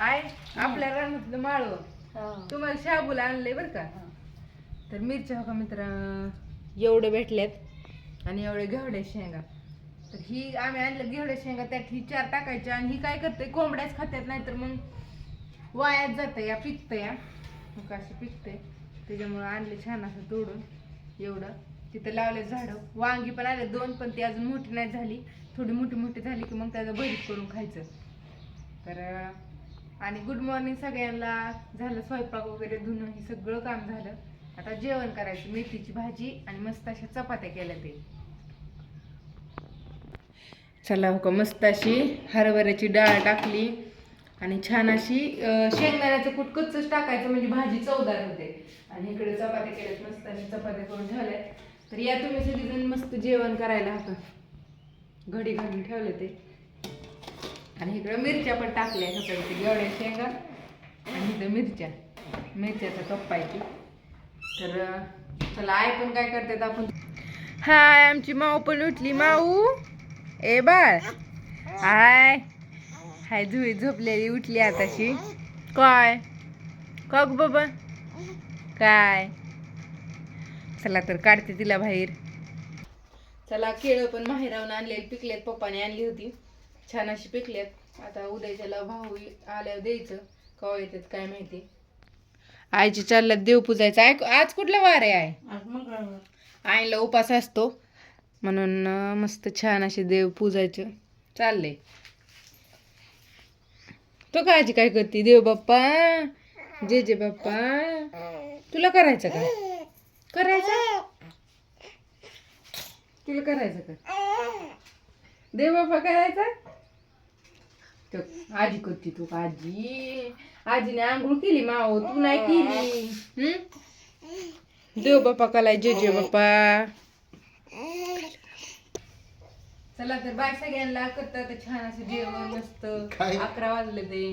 आहे आपल्या रानातलं माळव. तुम्हाला शाबूला आणलंय बरं का? तर मिरच्या हो का मित्र? एवढे भेटल्यात. आणि एवढे घेवड्या शेंगा. तर ही आम्ही आणलं घेवड्या शेंगा त्यात ही चार टाकायच्या आणि ही काय करते कोंबड्याच खात्यात नाही तर मग वायात जातं या पिकतं या मग अशी पिकते त्याच्यामुळं आणले छान असं तोडून. एवढं. तिथं लावले झाडं. वांगी पण आले दोन पण ती अजून मोठी नाही झाली. थोडी मोठी मोठी झाली की मग त्याचं भरीत करून खायचं. तर आणि गुड मॉर्निंग सगळ्यांना. झालं स्वयंपाक वगैरे धुणं हे सगळं काम झालं. आता जेवण करायचं. मेथीची भाजी आणि मस्त अशा चपात्या केल्या ते. चला हो का मस्त अशी हरभऱ्याची डाळ टाकली. आणि छान अशी शेंगदाण्याचं कूट टाकायचं म्हणजे भाजी चवदार होते. आणि इकडे चपात्या केल्यात मस्त अशी चपात्या करून ठेवल्या तर या तुम्ही सगळीजण मस्त जेवण करायला हवं घडी घालून ठेवले ते. आणि इकडं मिरच्या पण टाकल्या ह्याच्यात गेवड्या शेंगा आणि इथं मिरच्या. मिरच्याचा कप्पा आहे तर चला आई पण काय करतात आपण? हाय आमची माऊ पण उठली. माऊ ए बाळ. हाय. हाय झुई झोपलेली उठली आताशी. काय? कग बाबा. काय? चला तर काढते तिला बाहेर. चला केळं पण माहेरावून आणलेली. पिकलेत पप्पाने आणली होती. छान अशी पिकलेत. आता उद्याच्याला भाऊ आल्यावर द्यायचं. कवा येतात काय माहिती. आईची चालल्यात देव पूजायचं. आय आज कुठला वार आहे आय? आईला उपास असतो. म्हणून मस्त छान असे देव पूजायचं. चाललंय. तो काय आजी काय करते? देव बाप्पा जे जे बाप्पा तुला करायचं का? करायचं? तुला करायचं का? देव बाप्पा करायचा? तो आजी करते तू का आजी आजीने आंघोळ केली माव तू नाही केली. हम्म देव बाप्पा कलाय जे जे बाप्पा चला तर बाय सगळ्यांना करतात छान असं जेवण मस्त? अकरा वाजले ते.